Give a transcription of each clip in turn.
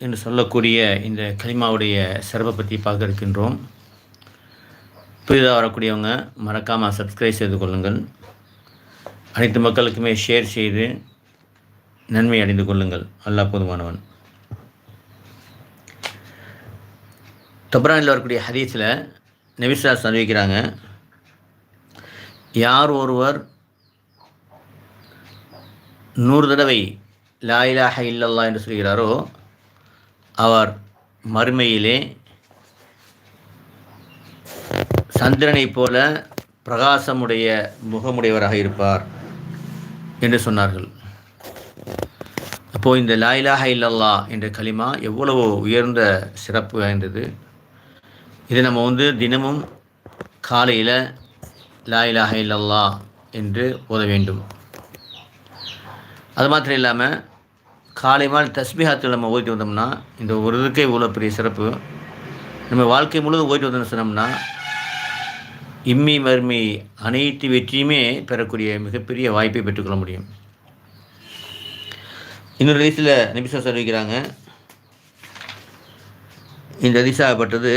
என்று சொல்லக்கூடிய இந்த கலிமாவுடைய சிறப்பை பற்றி பார்க்க இருக்கின்றோம் புதிதாக வரக்கூடியவங்க மறக்காமல் சப்ஸ்கிரைப் செய்து கொள்ளுங்கள். அனைத்து மக்களுக்குமே ஷேர் செய்து நன்மை அடைந்து கொள்ளுங்கள். அல்லாஹ் போதுமானவன். தொப்ரானில் வரக்கூடிய ஹதீஸில் நபிசாஸ் அறிவிக்கிறாங்க யார் ஒருவர் நூறு தடவை லாயிலாக இல்லல்லா என்று சொல்கிறாரோ அவர் மறுமையிலே சந்திரனைப் போல பிரகாசமுடைய முகமுடையவராக இருப்பார் என்று சொன்னார்கள். அப்போது இந்த லாயிலாக இல்லல்லா என்ற களிமா எவ்வளவு உயர்ந்த சிறப்பு வாய்ந்தது. இதை நம்ம வந்து தினமும் காலையில் லாயிலாக இல்லல்லா என்று ஓத வேண்டும். அது மாத்திரம் இல்லாமல் காலை மாலை தஸ்மிஹாத்தில் நம்ம ஓட்டி வந்தோம்னா இந்த ஒரு இதுக்கே இவ்வளோ பெரிய சிறப்பு. நம்ம வாழ்க்கை முழுவதும் ஓய்ட்டு வந்தோம்னு சொன்னோம்னா இம்மி மருமி அனைத்து வெற்றியுமே பெறக்கூடிய மிகப்பெரிய வாய்ப்பை பெற்றுக்கொள்ள முடியும். இன்னொரு ஹதீஸில் நபிசா சொல்லிக்கிறாங்க இந்த அதிசாகப்பட்டது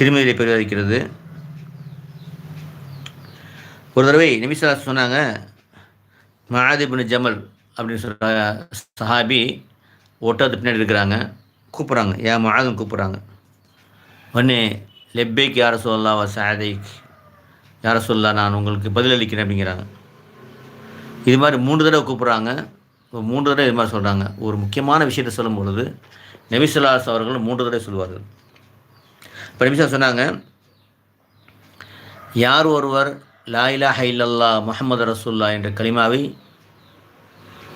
திருமதியை பெருவதிக்கிறது ஒரு தடவை நபிசா சொன்னாங்க மகாதிபின் ஜமல் அப்படின்னு சொல்கிற சஹாபி ஓட்டத்து பின்னாடி இருக்கிறாங்க. கூப்பிட்றாங்க. ஏன் மகாதன் கூப்பிட்றாங்க. ஒன்று லெப்பேக் யார சொல்லா வ சாதைக் யார சொல்லா நான் உங்களுக்கு பதிலளிக்கிறேன் அப்படிங்கிறாங்க. இது மாதிரி மூன்று தடவை கூப்பிட்றாங்க. மூன்று தடவை இது மாதிரி சொல்கிறாங்க ஒரு முக்கியமான விஷயத்தை சொல்லும் பொழுது நபிசுல்லாஸ் அவர்கள் மூன்று தடவை சொல்லுவார்கள். இப்போ நபிசா சொன்னாங்க யார் ஒருவர் லாயிலா ஹைலல்லா முகமது ரசூல்லா என்ற கலிமாவை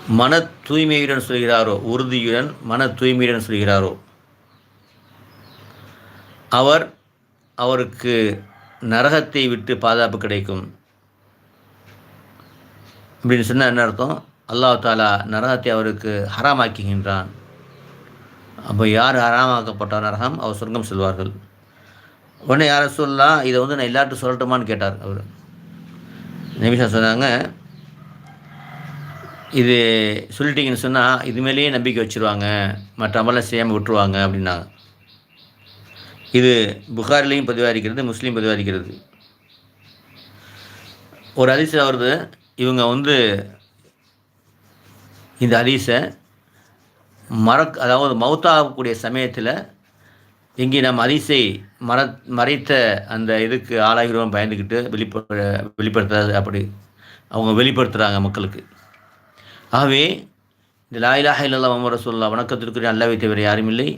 மன தூய்மையுடன் சொல்கிறாரோ உறுதியுடன் மன தூய்மையுடன் சொல்கிறாரோ? அவர் அவருக்கு நரகத்தை விட்டு பாதுகாப்பு கிடைக்கும். அப்படின்னு சொன்னால் என்ன அர்த்தம்? அல்லாஹ் தாலா நரகத்தை அவருக்கு ஹராமாக்குகின்றான். அப்போ யார் ஹராமாக்கப்பட்ட நரகம் அவர் சொர்க்கம் செல்வார்கள். உடனே யாரை சொல்லலாம் இதை வந்து நான் எல்லார்ட்டும் சொல்லட்டுமான்னு கேட்டார் அவர். நிமிஷம் சொன்னாங்க இது சொல்லிட்டீங்கன்னு சொன்னால் இது மேலேயே நம்பிக்கை வச்சுருவாங்க. மற்ற அமலாம் செய்யாமல் விட்டுருவாங்க அப்படின்னாங்க. இது புகாரிலையும் பதிவாரிக்கிறது முஸ்லீம் பதிவாரிக்கிறது. ஒரு அதிசயம் வருது. இவங்க வந்து இந்த ஹதீஸை மறக் அதாவது மௌத்தாகக்கூடிய சமயத்தில் எங்கே நம்ம அதிசை மற மறைத்த அந்த இதுக்கு ஆளாகிறோம் பயந்துக்கிட்டு வெளிப்ப வெளிப்படுத்துறது அப்படி அவங்க வெளிப்படுத்துகிறாங்க மக்களுக்கு. ஆகவே இந்த லாயிலாக இல்லல்லா முகமது ரசூல்லா வணக்கத்திற்குரிய அல்லாவை தவிர யாரும் இல்லை.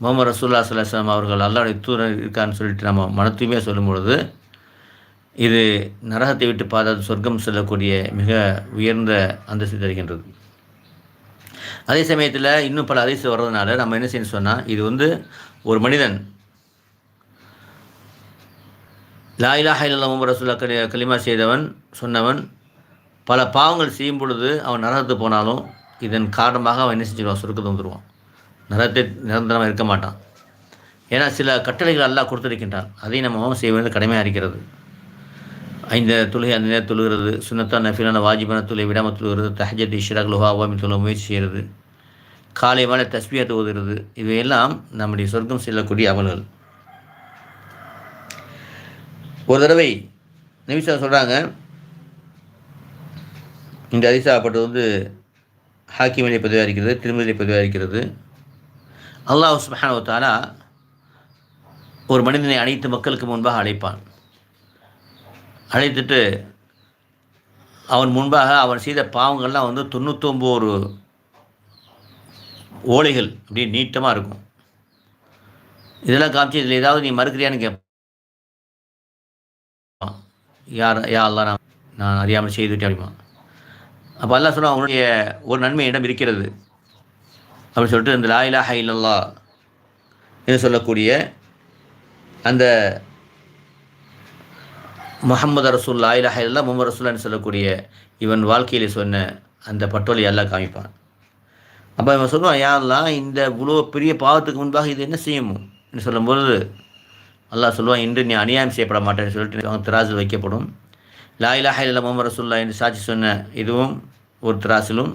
முகமது ரசூல்லா சல்லாஸ்லாம் அவர்கள் அல்லாவுடைய தூரம் இருக்கான்னு சொல்லிட்டு நம்ம மனத்தையுமே சொல்லும்பொழுது சொல்லும் பொழுது இது நரகத்தை விட்டு பார்த்தது சொர்க்கம் செல்லக்கூடிய மிக உயர்ந்த அந்தஸ்து தருகின்றது. அதே சமயத்தில் இன்னும் பல அதிசயம் வர்றதுனால நம்ம என்ன செய்யணும் சொன்னால் இது வந்து ஒரு மனிதன் லாயிலாக இல்லல்லா முகமது ரசூல்லா கலி களிமா செய்தவன் சொன்னவன் பல பாவங்கள் செய்யும் பொழுது அவன் நரகத்து போனாலும் இதன் காரணமாக அவன் என்ன செஞ்சிருவான்? சுருக்கத்தை வந்துடுவான் நரகத்தை நிரந்தரமாக இருக்க மாட்டான். ஏன்னா சில கட்டளைகள் எல்லாம் கொடுத்துருக்கின்றான். அதையும் நம்ம செய்ய வேண்டியது கடமையாக இருக்கிறது. ஐந்த தொழுகை அந்த நேரம் தொழுகிறது சுனத்தான் நஃபிலான வாஜிபான தொழுகை விடாமல் தொழுகிறது தஹஜத் இஷ்ராக் லுஹாவாமி தொழில் முயற்சி செய்கிறது காலை மேலே தஸ்பியாத்து தோதுகிறது இவையெல்லாம் நம்முடைய சொர்க்கம் செல்லக்கூடிய அமல்கள். ஒரு தடவை நிமிஷம் சொல்கிறாங்க இந்த அதிசாப்பட்டது வந்து ஹாக்கிமலை பதிவாக இருக்கிறது திருமதிலை பதிவாக இருக்கிறது அல்லாஹ் சுபஹானு தாலா ஒரு மனிதனை அனைத்து மக்களுக்கு முன்பாக அழைப்பான். அழைத்துட்டு அவன் முன்பாக அவன் செய்த பாவங்கள்லாம் வந்து தொண்ணூத்தொம்பது ஓலைகள் அப்படியே நீட்டமாக இருக்கும். இதெல்லாம் காமிச்சு இதில் ஏதாவது நீ மறுக்கிறியான்னு கேட்பான் யார் யா அல்லா நான் நான் அறியாமல் செய்துட்டேன் அப்படிமா அப்போ அல்லா சொன்னால் அவனுடைய ஒரு நன்மை இடம் இருக்கிறது. அப்படின்னு சொல்லிட்டு இந்த லாயிலா ஹைலல்லா என்று சொல்லக்கூடிய அந்த முகமது ரசூல் லாயிலா ஹைலல்லா முகமது ரசூல்லான்னு சொல்லக்கூடிய இவன் வாழ்க்கையில் சொன்ன அந்த பட்டோலை எல்லாம் காமிப்பான். அப்போ இவன் சொல்லுவான் யாரெல்லாம் இந்த இவ்வளோ பெரிய பாவத்துக்கு முன்பாக இது என்ன செய்யும்? என்று சொல்லும்பொழுது அல்லாஹ் சொல்லுவான் இன்று நீ அநியாயம் செய்யப்பட மாட்டேன்னு சொல்லிட்டு அவன் திராசில் வைக்கப்படும். லா இலாஹ இல்லா முகமது ரசூல்லா என்று சாட்சி சொன்ன இதுவும் ஒரு திராசிலும்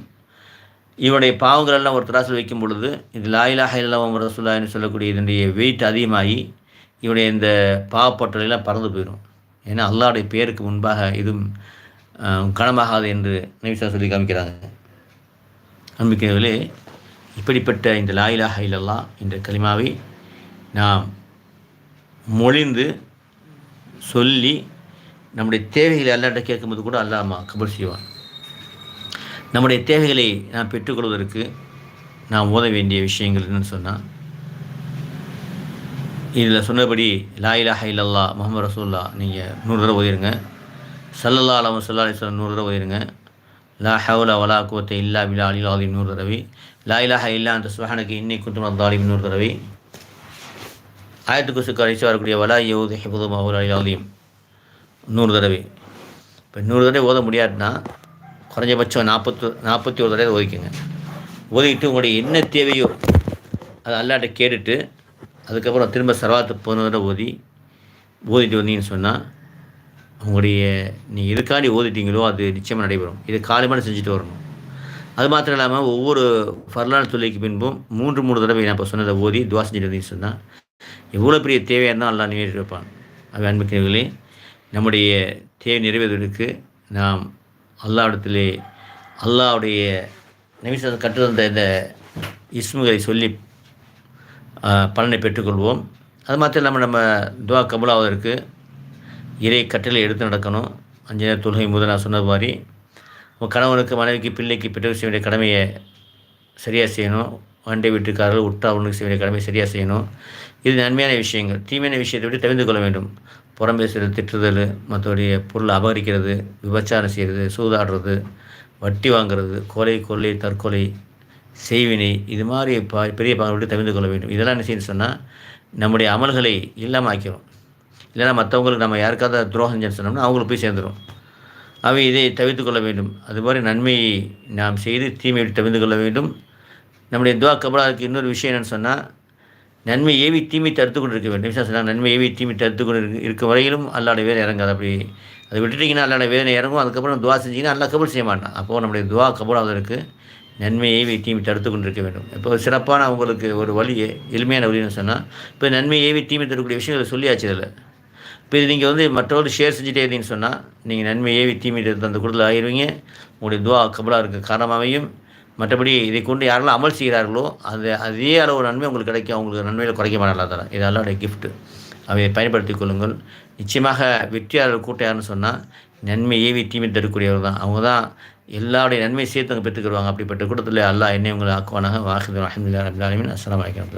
இவருடைய பாவங்கள் எல்லாம் ஒரு திராசில் வைக்கும் பொழுது இது லாயிலாக இல்லாம ரசூல்லான்னு சொல்லக்கூடிய இதனுடைய வெயிட் அதிகமாகி இவருடைய இந்த பாவப்பற்றலாம் பறந்து போயிடும். ஏன்னா அல்லாவுடைய பேருக்கு முன்பாக இதுவும் கனமாகாது என்று நபிசா சொல்லி காமிக்கிறாங்க. நம்பிக்கைகளே இப்படிப்பட்ட இந்த லாயிலாக இல்லல்லா இந்த களிமாவை நாம் மொழிந்து சொல்லி நம்முடைய தேவைகளை அல்லாட்ட கேட்கும்போது கூட அல்லாமா கபல் செய்வான். நம்முடைய தேவைகளை நாம் பெற்றுக்கொள்வதற்கு நாம் ஓத வேண்டிய விஷயங்கள் என்னன்னு சொன்னால் இதில் சொன்னபடி லா இலாஹ இல்லல்லா முகமது ரசூல்லா நீங்கள் நூறு தடவை ஓதிருங்க. சல்லல்லா அலம் சொல்லா அலிஸ்லாம் நூறு தடவை ஓதிருங்க. லா ஹவுலா வலா கோத்தை இல்லா பிலா அலி நூறு தடவை. லா இலாஹ இல்லா அந்த சுஹானுக்கு இன்னை குத்தும் தாலிம் நூறு தடவை. ஆயத்துக்கு சுக்கு அழைச்சி வரக்கூடிய வலா யவுது ஹிபுது அலி அலிலாதையும் நூறு தடவை. இப்போ நூறு தடவை ஓத முடியாதுன்னா குறைஞ்சபட்சம் நாற்பத்து நாற்பத்தி ஒரு தடவை ஓதிக்கோங்க. ஓதிக்கிட்டு உங்களுடைய என்ன தேவையோ அது அல்லாட்ட கேட்டுட்டு அதுக்கப்புறம் திரும்ப சர்வாத்து போன தடவை ஓதி ஓதிட்டு வந்தீங்கன்னு சொன்னால் உங்களுடைய நீங்கள் எதுக்காண்டி ஓதிட்டீங்களோ அது நிச்சயமாக நடைபெறும். இது காலமான செஞ்சுட்டு வரணும். அது மாத்திரம் இல்லாமல் ஒவ்வொரு ஃபர்லான தொழிலுக்கு பின்பும் மூன்று மூணு தடவை நான் இப்போ சொன்னதை ஓதி துவா செஞ்சுட்டு வந்தீங்கன்னு சொன்னால் எவ்வளோ பெரிய தேவையாக இருந்தால் அல்லா நிறைவேற்றி வைப்பான். அவை அன்புக்கிறவர்களே நம்முடைய தேவை நிறைவேறுவதற்கு நாம் அல்லாவிடத்திலே அல்லாவுடைய நிமிஷம் கற்று வந்த இந்த இஸ்முகளை சொல்லி பலனை பெற்றுக்கொள்வோம். அது மாத்திரம் இல்லாமல் நம்ம துவா கபுலாவதற்கு இறை கட்டளை எடுத்து நடக்கணும். அஞ்சு நேரம் தொழுகை முதல் நான் சொன்னது மாதிரி. உங்கள் கணவனுக்கு மனைவிக்கு பிள்ளைக்கு பெற்றோர் செய்ய வேண்டிய கடமையை சரியாக செய்யணும். வண்டை வீட்டுக்காரர்கள் உற்றாவனுக்கு செய்ய வேண்டிய கடமையை சரியாக செய்யணும். இது நன்மையான விஷயங்கள். தீமையான விஷயத்தை விட்டு தெரிந்து கொள்ள வேண்டும். புறம் பேசுகிறது திட்டுதல் மற்றவருடைய பொருள் அபகரிக்கிறது விபச்சாரம் செய்கிறது சூதாடுறது வட்டி வாங்குறது கொலை கொள்ளை தற்கொலை செய்வினை இது மாதிரி பா பெரிய பாவங்களை தவிர்த்து கொள்ள வேண்டும். இதெல்லாம் என்ன செய்யணும் சொன்னால் நம்முடைய அமல்களை இல்லாமல் ஆக்கிறோம் இல்லைன்னா மற்றவங்களுக்கு நம்ம யாருக்காவது துரோகம் செஞ்சு சொன்னோம்னா அவங்களுக்கு போய் சேர்ந்துடும் அவை இதை தவிர்த்து கொள்ள வேண்டும். அதுமாதிரி நன்மையை நாம் செய்து தீமையை தவிர்த்து கொள்ள வேண்டும். நம்முடைய துவா கபலாவுக்கு இன்னொரு விஷயம் என்னென்னு சொன்னால் நன்மை ஏவி தீமை தடுத்து கொண்டு இருக்க வேண்டும் சொன்னால் நன்மை ஏவி தீமை தடுத்து கொண்டு இருக்கும் இருக்க வரையிலும் அல்லாட வேலை இறங்காது. அப்படி அதை விட்டுட்டிங்கன்னா அல்லாட வேதனை இறங்கும். அதுக்கப்புறம் துவா செஞ்சிங்கன்னா நல்லா கபல் செய்ய மாட்டான். அப்போது நம்முடைய துவா கபலாவதற்கு நன்மை ஏவி தீமை தடுத்து கொண்டு இருக்க வேண்டும். இப்போ சிறப்பான அவங்களுக்கு ஒரு வழியை எளிமையான வழின்னு சொன்னால் இப்போ நன்மை ஏவி தீமை தரக்கூடிய விஷயங்களை சொல்லியாச்சு இதில். இப்போ இது நீங்கள் வந்து மற்றவர்கள் ஷேர் செஞ்சுட்டே இருந்தீங்கன்னு சொன்னால் நீங்கள் நன்மை ஏவி தீமை அந்த குடத்தில் ஆகிடுவீங்க உங்களுடைய துவா கபலாக இருக்க காரணமாகவும் மற்றபடி இதை கொண்டு யாரெல்லாம் அமல் செய்கிறார்களோ அது அதே அளவு நன்மை உங்களுக்கு கிடைக்கும். அவங்களுக்கு நன்மையில் குறைக்க மாட்டாங்க தரேன் இது அல்லாடைய கிஃப்ட்டு அவை பயன்படுத்தி கொள்ளுங்கள். நிச்சயமாக வெற்றியாளர் கூட்டம் யாருன்னு சொன்னால் நன்மை ஏவி தீமை தரக்கூடியவர் தான். அவங்க தான் எல்லாருடைய நன்மை சேர்த்து அவங்க பெற்றுக்கிடுவாங்க அப்படிப்பட்ட கூட்டத்தில் அல்லா என்னை உங்களை ஆக்குவானாக. வாஹிது அஹமதுல்லா அப்லாலிமின் அஸ்லாம் வலைக்கம்